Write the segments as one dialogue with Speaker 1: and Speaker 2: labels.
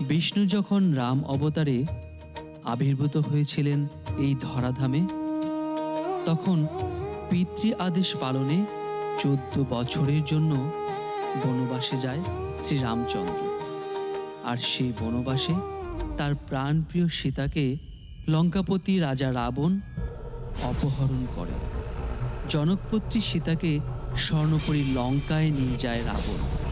Speaker 1: বিষ্ণু যখন রাম অবতারে আবির্ভূত হয়েছিলেন এই ধরাধামে, তখন পিতৃ আদেশ পালনে চোদ্দ বছরের জন্য বনবাসে যায় শ্রীরামচন্দ্র। আর সেই বনবাসে তার প্রাণপ্রিয় সীতাকে লঙ্কাপতি রাজা রাবণ অপহরণ করে। জনকপত্রী সীতাকে স্বর্ণপুরী লঙ্কায় নিয়ে যায় রাবণ।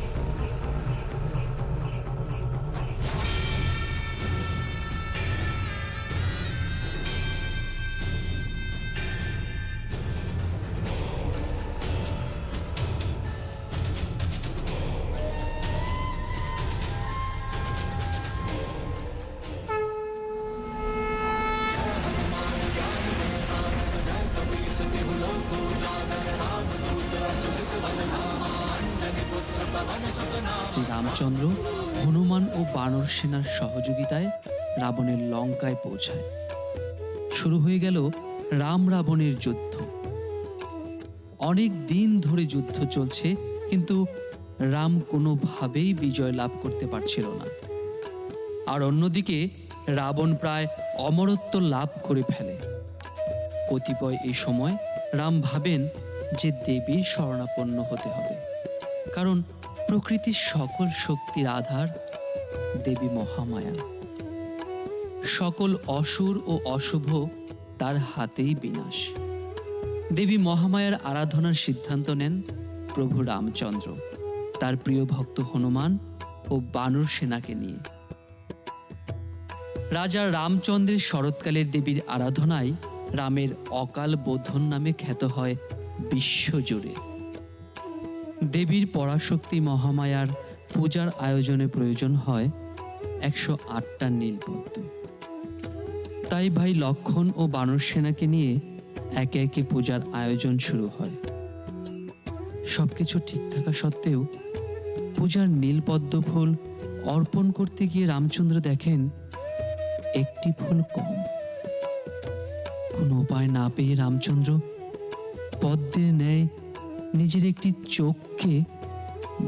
Speaker 1: শ্রীরামচন্দ্র হনুমান ও বানর সেনার সহযোগিতায় রাবণের লঙ্কায় পৌঁছায়। শুরু হয়ে গেল রাম রাবণের যুদ্ধ। অনেক দিন ধরে যুদ্ধ চলছে, কিন্তু রাম কোনোভাবেই বিজয় লাভ করতে পারছিল না। আর অন্যদিকে রাবণ প্রায় অমরত্ব লাভ করে ফেলে। কতিপয় এই সময় রাম ভাবেন যে দেবীর শরণাপন্ন হতে হবে। কারণ প্রকৃতির সকল শক্তির আধার দেবী মহামায়া। সকল অসুর ও অশুভ তার হাতেই বিনাশ। দেবী মহামায়ার আরাধনার সিদ্ধান্ত নেন প্রভু রামচন্দ্র, তার প্রিয় ভক্ত হনুমান ও বানর সেনাকে নিয়ে। রাজা রামচন্দ্রের শরৎকালের দেবীর আরাধনায় রামের অকাল বোধন নামে খ্যাত হয় বিশ্বজুড়ে। দেবীর পরাশক্তি মহামায়ার পূজার আয়োজনে প্রয়োজন হয় একশো আটটা নীলপদ্ম। তাই ভাই লক্ষণ ও বানর সেনাকে নিয়ে একে একে পূজার আয়োজন শুরু হয়। সবকিছু ঠিক থাকা সত্ত্বেও পূজার নীলপদ্ম ফুল অর্পণ করতে গিয়ে রামচন্দ্র দেখেন একটি ফুল কম। কোনো উপায় না পেয়ে রামচন্দ্র পদ্মের ন্যায় নিজের একটি চোখকে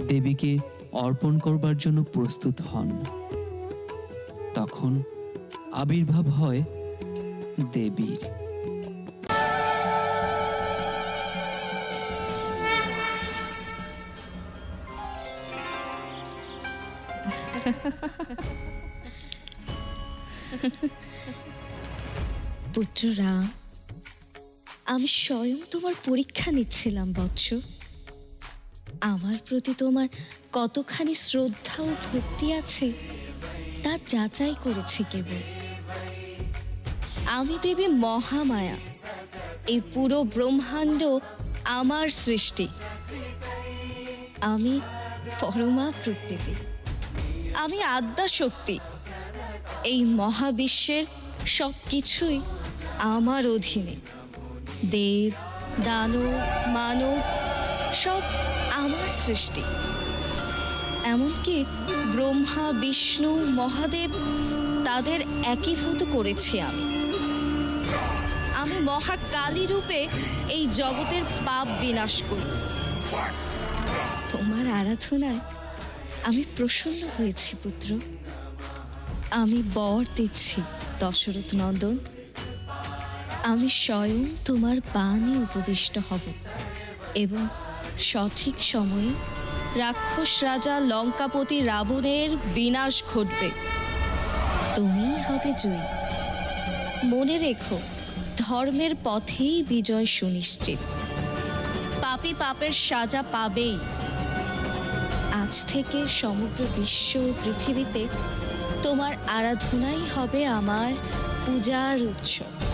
Speaker 1: দেবীকে অর্পণ করবার জন্য প্রস্তুত হন। তখন আবির্ভাব হয় দেবীর।
Speaker 2: পুত্র রাম আমি স্বয়ং তোমার পরীক্ষা নিচ্ছিলাম, বৎস। আমার প্রতি তোমার কতখানি শ্রদ্ধা ও ভক্তি আছে, তা যাচাই করেছি কেবল। আমি দেবী মহামায়া, এই পুরো ব্রহ্মাণ্ড আমার সৃষ্টি। আমি পরমা প্রকৃতি, আমি আদ্যা শক্তি। এই মহাবিশ্বের সব কিছুই আমার অধীনে। দেব, দানব, মানব, সব আমার সৃষ্টি। এমনকি ব্রহ্মা, বিষ্ণু, মহাদেব তাদের একীভূত করেছি আমি। আমি মহাকালী রূপে এই জগতের পাপ বিনাশ করি। তোমার আরাধনায় আমি প্রসন্ন হয়েছি, পুত্র। আমি বর দিচ্ছি, দশরথ নন্দন। আমি স্বয়ং তোমার বাণী উপবিষ্ট হব এবং সঠিক সময়ে রাক্ষস রাজা লঙ্কাপতি রাবণের বিনাশ ঘটবে। তুমি হবে জয়ী। মনে রেখো, ধর্মের পথেই বিজয় সুনিশ্চিত। পাপী পাপের সাজা পাবেই। আজ থেকে সমগ্র বিশ্ব পৃথিবীতে তোমার আরাধনাই হবে আমার পূজার উৎসব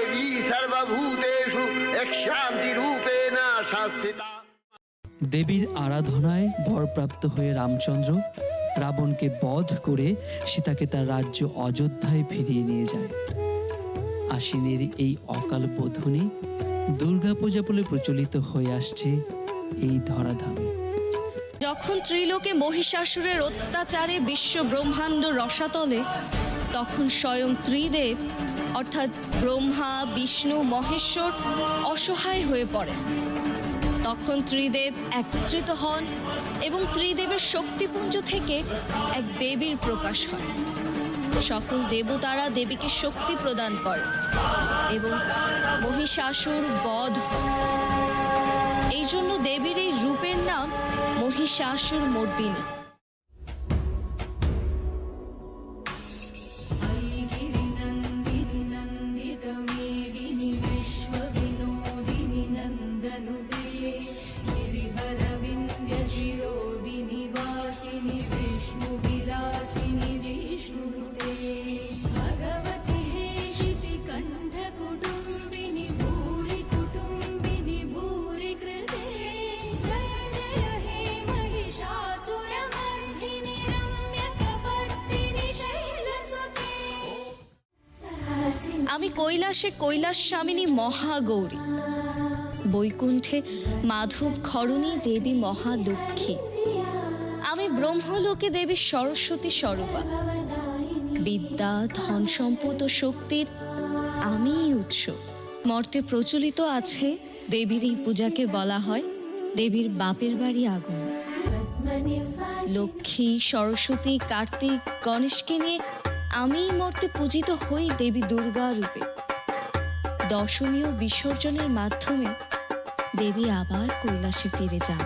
Speaker 1: দেবীর আরাধনায় বরপ্রাপ্ত হয়ে রামচন্দ্র রাবণকে বধ করে সীতাকে তার রাজ্য অযোধ্যায় ফিরিয়ে নিয়ে যায়। আশ্বিনের এই অকাল বোধনে দুর্গাপূজা বলে প্রচলিত হয়ে আসছে এই ধরাধামে।
Speaker 2: যখন ত্রিলোকে মহিষাসুরের অত্যাচারে বিশ্ব ব্রহ্মাণ্ড রসাতলে তখন স্বয়ং ত্রিদেব, অর্থাৎ ব্রহ্মা, বিষ্ণু, মহেশ্বর অসহায় হয়ে পড়ে তখন ত্রিদেব একত্রিত হন এবং ত্রিদেবের শক্তিপুঞ্জ থেকে এক দেবীর প্রকাশ হয়। সকল দেবতারা দেবীকে শক্তি প্রদান করে এবং মহিষাসুর বধ হয়। এই জন্য দেবীর এই রূপের নাম মহিষাসুর মর্দিনী।
Speaker 3: विष्णुविलासिनि जिष्णुनुते भगवति हेशिति कण्ठकुटुम्बिनि भूरि कुटुम्बिनि भूरि कृते जय जय हे महिषासुरमर्दिनि रम्यकपर्दिनि शैलसुते
Speaker 2: আমি কৈলাসে কৈলাস স্বামিনী মহাগৌরী বৈকুণ্ঠে মাধব খরণী দেবী মহালক্ষ্মী আমি ব্রহ্মলোকে দেবী সরস্বতী স্বরূপা। বিদ্যা, ধন সম্পদ ও শক্তির আমিই উৎস। মর্তে প্রচলিত আছে দেবীর এই পূজাকে বলা হয় দেবীর বাপের বাড়ি আগমন। লক্ষ্মী, সরস্বতী, কার্তিক, গণেশকে নিয়ে আমি মর্তে পূজিত হই দেবী দুর্গা রূপে। দশমী ও বিসর্জনের মাধ্যমে দেবী আবার কৈলাসে ফিরে যান।